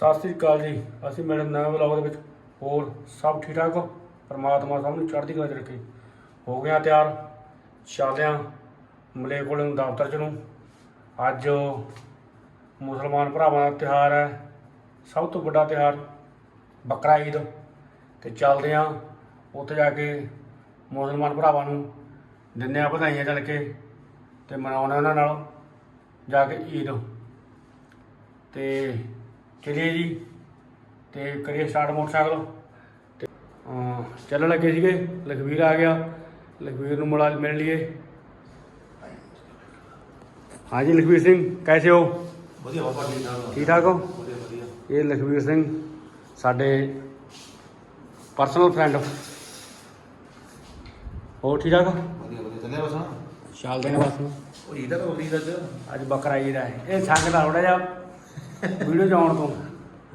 ਸਤਿ ਸ੍ਰੀ ਅਕਾਲ ਜੀ। ਅਸੀਂ ਮੇਰੇ ਨਵੇਂ ਵਲੌਗ ਦੇ ਵਿੱਚ ਹੋਰ ਸਭ ਠੀਕ ਠਾਕ ਪਰਮਾਤਮਾ ਸਭ ਨੂੰ ਚੜ੍ਹਦੀ ਕਲਾ 'ਚ ਰੱਖੇ। ਹੋ ਗਿਆ ਤਿਆਰ। ਚੱਲਦੇ ਹਾਂ ਮਲੇ ਕੋਲ ਨੂੰ ਦਫ਼ਤਰ ਚ ਨੂੰ। ਅੱਜ ਮੁਸਲਮਾਨ ਭਰਾਵਾਂ ਦਾ ਤਿਉਹਾਰ ਹੈ। ਸਭ ਤੋਂ ਵੱਡਾ ਤਿਉਹਾਰ ਬੱਕਰਾ ਈਦ। ਤੇ ਚੱਲਦੇ ਹਾਂ ਉੱਥੇ ਜਾ ਕੇ ਮੁਸਲਮਾਨ ਭਰਾਵਾਂ ਨੂੰ ਦਿੰਦੇ ਹਾਂ ਵਧਾਈਆਂ ਚੱਲ ਕੇ ਤੇ ਮਨਾਉਣਾ ਉਹਨਾਂ ਨਾਲ ਜਾ ਕੇ ਈਦ। ਤੇ ਚਲਿਏ ਜੀ ਤੇ ਕਰੀਏ ਸਟਾਰਟ ਮੋਟਰਸਾਈਕਲ। ਤੇ ਚੱਲਣ ਲੱਗੇ ਸੀਗੇ ਲਖਵੀਰ ਆ ਗਿਆ। ਲਖਵੀਰ ਨੂੰ ਮਿਲਾ ਮਿਲ ਲਈਏ। ਹਾਂਜੀ ਲਖਵੀਰ ਸਿੰਘ ਕੈਸੇ ਹੋ? ਵਧੀਆ ਬਾਬਾ ਠੀਕ ਠਾਕ ਠੀਕ ਠਾਕ ਹੋ? ਵਧੀਆ ਵਧੀਆ। ਇਹ ਲਖਵੀਰ ਸਿੰਘ ਸਾਡੇ ਪਰਸਨਲ ਫਰੈਂਡ ਹੋਰ ਠੀਕ ਠਾਕ ਵਧੀਆ ਵਧੀਆ। ਚੱਲਿਆ ਬਸ ਚੱਲਦੇ ਨੇ ਬਸ। ਉਹ ਇਹਦਾ ਤਾਂ ਉਮੀਦ ਅੱਜ? ਅੱਜ ਬੱਕਰਾ ਹੈ ਇਹ। ਸੰਗਦਾ ਥੋੜਾ ਜਿਹਾ ਵੀਡੀਓ ਚ ਆਉਣ ਤੋਂ।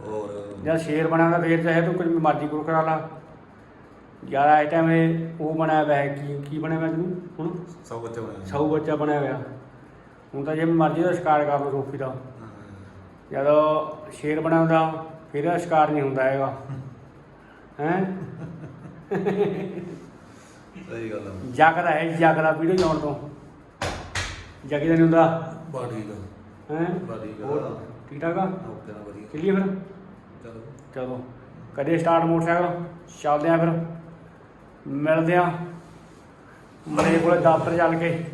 ਹੋਰ? ਜਦ ਸ਼ੇਰ ਹੁੰਦਾ ਫੇਰ ਚਾਹੇ ਤੂੰ ਕੁਝ ਮਰਜ਼ੀ ਗੁਰੂ ਕਰਾ ਲਾ ਯਾਰ ਆਈਟਮ ਇਹ ਉਹ ਬਣਿਆ ਹੋਇਆ ਹੈ ਕੀ ਕੀ ਬਣਿਆ ਹੋਇਆ ਤੈਨੂੰ? ਹੁਣ? ਸਭ ਬੱਚੇ ਹੋਣੇ ਸੌ ਬੱਚਾ ਬਣਿਆ ਹੋਇਆ ਹੁਣ ਤਾਂ ਜੇ ਮਰਜ਼ੀ ਦਾ ਸ਼ਿਕਾਰ ਕਰ ਲਓ ਸੋਫੀ ਦਾ। ਜਦੋਂ ਸ਼ੇਰ ਬਣਿਆ ਹੁੰਦਾ ਫਿਰ ਇਹਦਾ ਸ਼ਿਕਾਰ ਨਹੀਂ ਹੁੰਦਾ ਹੈਗਾ। ਹੈ? ਸਹੀ ਗੱਲ ਆ। ਜਗਦਾ ਹੈ ਜਗਦਾ ਵੀਡੀਓ ਜਾਉਣ ਤੋਂ। ਜਗੀ ਦਾ ਨਹੀਂ ਹੁੰਦਾ। ਬਾ ਠੀਕ ਆ ਹੈ? ਬਾ ਠੀਕ ਆ ਠੀਕ ਠਾਕ ਆ? ਓਕੇ ਨਾ ਵਧੀਆ। ਚੱਲੀਏ ਫਿਰ? ਚਲੋ। ਚਲੋ ਕਦੇ ਸਟਾਰਟ ਮੋਟਰਸਾਈਕਲ ਚੱਲਦੇ ਆ ਫਿਰ। ਮਿਲਦੇ ਆ ਮਲੇ ਕੋਲੇ ਦਫ਼ਤਰ ਚੱਲ ਕੇ।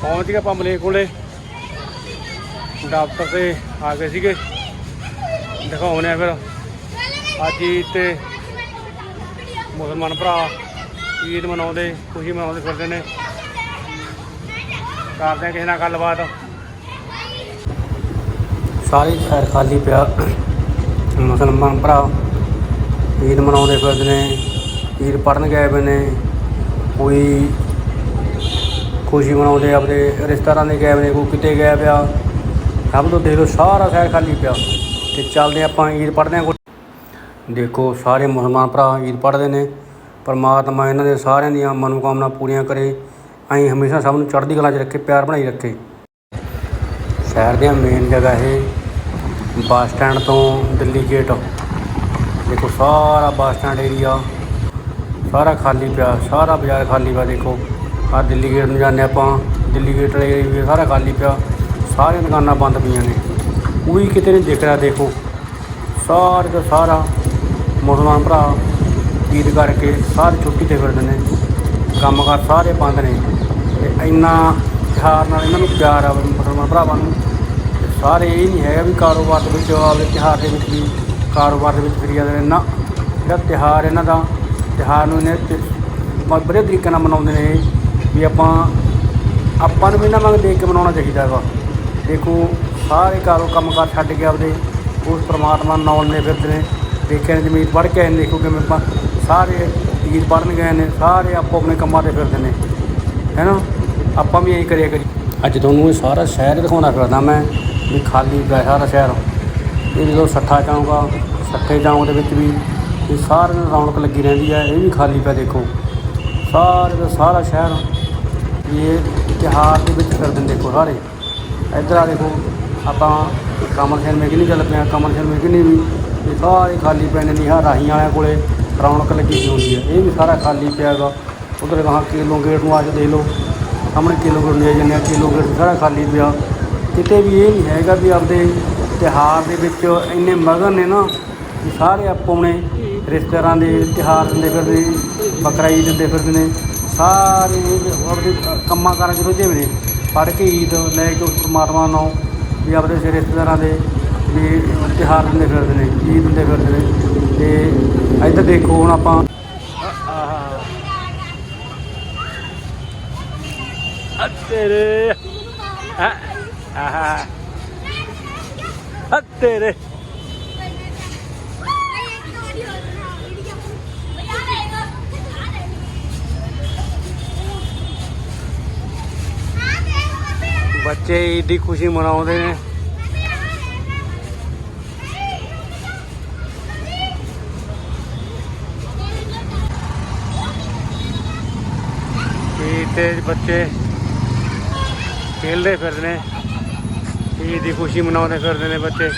ਪਹੁੰਚ ਗਏ ਆਪਾਂ ਮਲੇ ਕੋਲੇ। ਦਫ਼ਤਰ ਤੇ ਆ ਗਏ ਸੀਗੇ। ਦਿਖਾਉਣੇ ਆ ਫਿਰ। ਅੱਜ ਤੇ ਮੁਸਲਮਾਨ ਭਰਾ ਈਦ ਮਨਾਉਂਦੇ ਖੁਸ਼ੀ ਮਨਾਉਂਦੇ ਫਿਰਦੇ ਨੇ। ਕਰਦੇ ਆ ਕਿਸੇ ਨਾਲ ਗੱਲਬਾਤ। ਸਾਰੇ ਸ਼ਹਿਰ ਖਾਲੀ ਪਿਆ। ਮੁਸਲਮਾਨ ਭਰਾ ਈਦ ਮਨਾਉਂਦੇ ਫਿਰਦੇ ਨੇ, ਈਦ ਪੜਨ ਗਏ ਹੋਏ ਨੇ, ਕੋਈ ਖੁਸ਼ੀ ਮਨਾਉਂਦੇ ਆਪਣੇ ਰਿਸ਼ਤੇਦਾਰਾਂ ਦੇ ਗਏ ਹੋਏ ਨੇ, ਕੋਈ ਕਿਤੇ ਗਿਆ ਪਿਆ ਸਭ ਤੋਂ ਦੇਖ ਲਓ ਸਾਰਾ ਸ਼ਹਿਰ ਖਾਲੀ ਪਿਆ ਤੇ ਚੱਲਦੇ ਆਪਾਂ ਈਦ ਪੜ੍ਹਦੇ ਹਾਂ ਦੇਖੋ ਸਾਰੇ ਮੁਸਲਮਾਨ ਭਰਾ ਈਦ ਪੜ੍ਹਦੇ ਨੇ, ਪਰਮਾਤਮਾ ਇਹਨਾਂ ਦੇ ਸਾਰਿਆਂ ਦੀਆਂ ਮਨੋਕਾਮਨਾ ਪੂਰੀਆਂ ਕਰੇ, ਅਸੀਂ ਹਮੇਸ਼ਾ ਸਭ ਨੂੰ ਚੜ੍ਹਦੀ ਕਲਾ 'ਚ ਰੱਖੇ, ਪਿਆਰ ਬਣਾਈ ਰੱਖੇ। ਸ਼ਹਿਰ ਦੀਆਂ ਮੇਨ ਜਗ੍ਹਾ ਇਹ ਬੱਸ ਸਟੈਂਡ ਤੋਂ ਦਿੱਲੀ ਗੇਟ ਦੇਖੋ ਸਾਰਾ ਬੱਸ ਸਟੈਂਡ ਏਰੀਆ ਸਾਰਾ ਖਾਲੀ ਪਿਆ, ਸਾਰਾ ਬਾਜ਼ਾਰ ਖਾਲੀ ਪਿਆ ਦੇਖੋ। ਆ ਦਿੱਲੀ ਗੇਟ ਨੂੰ ਜਾਂਦੇ ਆਪਾਂ, ਦਿੱਲੀ ਗੇਟ ਵਾਲੇ ਏਰੀਆ ਸਾਰਾ ਖਾਲੀ ਪਿਆ, ਸਾਰੀਆਂ ਦੁਕਾਨਾਂ ਬੰਦ ਪਈਆਂ ਨੇ। ਕੋਈ ਕਿਤੇ ਨਹੀਂ ਦਿਖ ਰਿਹਾ ਦੇਖੋ। ਸਾਰੇ ਦਾ ਸਾਰਾ ਮੁਸਲਮਾਨ ਭਰਾ ਈਦ ਕਰਕੇ ਸਾਰੇ ਛੁੱਟੀ ਤੇ ਫਿਰਦੇ ਨੇ। ਕੰਮਕਾਰ ਸਾਰੇ ਬੰਦ ਨੇ। ਤੇ ਇੰਨਾ ਤਿਉਹਾਰ ਨਾਲ ਇਹਨਾਂ ਨੂੰ ਪਿਆਰ ਆ ਮੁਸਲਮਾਨ ਭਰਾਵਾਂ ਨੂੰ। ਸਾਰੇ ਇਹ ਨਹੀਂ ਹੈਗਾ ਵੀ ਕਾਰੋਬਾਰ ਦੇ ਵਿੱਚ ਆਪਦੇ ਤਿਉਹਾਰ ਦੇ ਵਿੱਚ ਵੀ ਕਾਰੋਬਾਰ ਦੇ ਵਿੱਚ ਫਿਰੀ ਜਾਂਦੇ ਨੇ। ਨਾ, ਜਿਹੜਾ ਤਿਉਹਾਰ ਇਹਨਾਂ ਦਾ, ਤਿਉਹਾਰ ਨੂੰ ਇਹਨੇ ਤੇ ਬੜੇ ਤਰੀਕੇ ਨਾਲ ਮਨਾਉਂਦੇ ਨੇ ਇਹ, ਵੀ ਆਪਾਂ ਆਪਾਂ ਨੂੰ ਵੀ ਇਹਨਾਂ ਵਾਂਗ ਦੇਖ ਕੇ ਮਨਾਉਣਾ ਚਾਹੀਦਾ ਹੈਗਾ। ਦੇਖੋ, ਸਾਰੇ ਕਾਰੋ ਕੰਮਕਾਰ ਛੱਡ ਕੇ ਆਪਦੇ ਉਸ ਪ੍ਰਮਾਤਮਾ ਨੂੰ ਨਾਮ ਫਿਰਦੇ ਨੇ। ਦੇਖਿਆ ਨੇ ਪੜ੍ਹ ਕੇ ਆਏ ਨੇ, ਦੇਖੋ ਕਿਵੇਂ ਆਪਾਂ ਸਾਰੇ ਈਦ ਪੜ੍ਹਨ ਗਏ ਨੇ, ਸਾਰੇ ਆਪੋ ਆਪਣੇ ਕੰਮਾਂ ਤੇ ਫਿਰਦੇ ਨੇ। ਹੈਨਾ? ਆਪਾਂ ਵੀ ਇਹੀ ਕਰਿਆ ਕਰੀ ਅੱਜ ਤੁਹਾਨੂੰ ਇਹ ਸਾਰਾ ਸ਼ਹਿਰ ਦਿਖਾਉਣਾ ਫਿਰਦਾ ਮੈਂ। ਵੀ ਖਾਲੀ ਪਿਆ ਸਾਰਾ ਸ਼ਹਿਰ। ਇਹ ਜਦੋਂ ਸੱਠਾ ਚੌਂਕ ਆ, ਸੱਠੇ ਚੌਂਕ ਦੇ ਵਿੱਚ ਵੀ ਇਹ ਸਾਰੇ ਨੂੰ ਰੌਣਕ ਲੱਗੀ ਰਹਿੰਦੀ ਹੈ ਇਹ ਵੀ ਖਾਲੀ ਪਿਆ ਦੇਖੋ। ਸਾਰੇ ਦਾ ਸਾਰਾ ਸ਼ਹਿਰ ਇਹ ਤਿਉਹਾਰ ਦੇ ਵਿੱਚ ਫਿਰਦੇ ਨੇ ਦੇਖੋ ਸਾਰੇ। ਇੱਧਰ ਆ ਦੇਖੋ, ਆਪਾਂ ਕਮਲ ਸਿੰਘ ਮੇਗਨੀ ਚੱਲ ਪਿਆ, ਕਮਲ ਸਿੰਘ ਮੇਗਨੀ ਵੀ, ਇਹ ਸਾਰੇ ਖਾਲੀ ਪਏ ਨੇ ਨੀਹਾ ਰਾਹੀਂ ਵਾਲਿਆਂ ਕੋਲੇ ਰੌਣਕ ਲੱਗੀ ਹੋਈ ਹੁੰਦੀ ਹੈ ਇਹ ਵੀ ਸਾਰਾ ਖਾਲੀ ਪਿਆ ਹੈਗਾ। ਉਧਰ ਗਾਹਾਂ ਕਿਲੋ ਗੇਟ ਨੂੰ ਆ ਕੇ ਦੇਖ ਲਓ। ਸਾਹਮਣੇ ਕਿਲੋ ਗੇਟ ਨੂੰ ਜਾਂਦੇ ਆ ਕਿਲੋ ਗੇਟ ਸਾਰਾ ਖਾਲੀ ਪਿਆ। ਕਿਤੇ ਵੀ ਇਹ ਨਹੀਂ ਹੈਗਾ ਵੀ ਆਪਦੇ ਤਿਉਹਾਰ ਦੇ ਵਿੱਚ ਇੰਨੇ ਮਗਨ ਨੇ ਨਾ ਵੀ ਸਾਰੇ ਆਪੋ ਆਪਣੇ ਰਿਸ਼ਤੇਦਾਰਾਂ ਦੇ ਤਿਉਹਾਰ ਦਿੰਦੇ ਫਿਰਦੇ ਬੱਕਰਾ ਈਦ ਦਿੰਦੇ ਫਿਰਦੇ ਨੇ, ਸਾਰੇ ਆਪਦੇ ਕੰਮਾਂ ਕਾਰਾਂ 'ਚ ਰੁੱਝੇ ਹੋਏ ਨੇ। ਪੜ੍ਹ ਕੇ ਈਦ ਲੈ ਕੇ ਉਸ ਪਰਮਾਤਮਾ ਨੂੰ ਵੀ ਆਪਦੇ ਸੇ ਰਿਸ਼ਤੇਦਾਰਾਂ ਦੇ ਵੀ ਤਿਉਹਾਰ ਦਿੰਦੇ ਫਿਰਦੇ ਨੇ, ਈਦ ਦਿੰਦੇ ਫਿਰਦੇ ਨੇ। ਤੇ ਇੱਧਰ ਦੇਖੋ ਹੁਣ ਆਪਾਂ ਤੇਰੇ ਆਹਾ। ਆ ਤੇਰੇ। ਬੱਚੇ ਈਦ ਦੀ ਖੁਸ਼ੀ ਮਨਾਉਂਦੇ ਨੇ। ਈਦ ਤੇ ਬੱਚੇ ਖੇਲਦੇ ਫਿਰਦੇ ਨੇ। ਈਦ ਦੀ ਖੁਸ਼ੀ ਮਨਾਉਂਦੇ ਫਿਰਦੇ ਨੇ ਬੱਚੇ।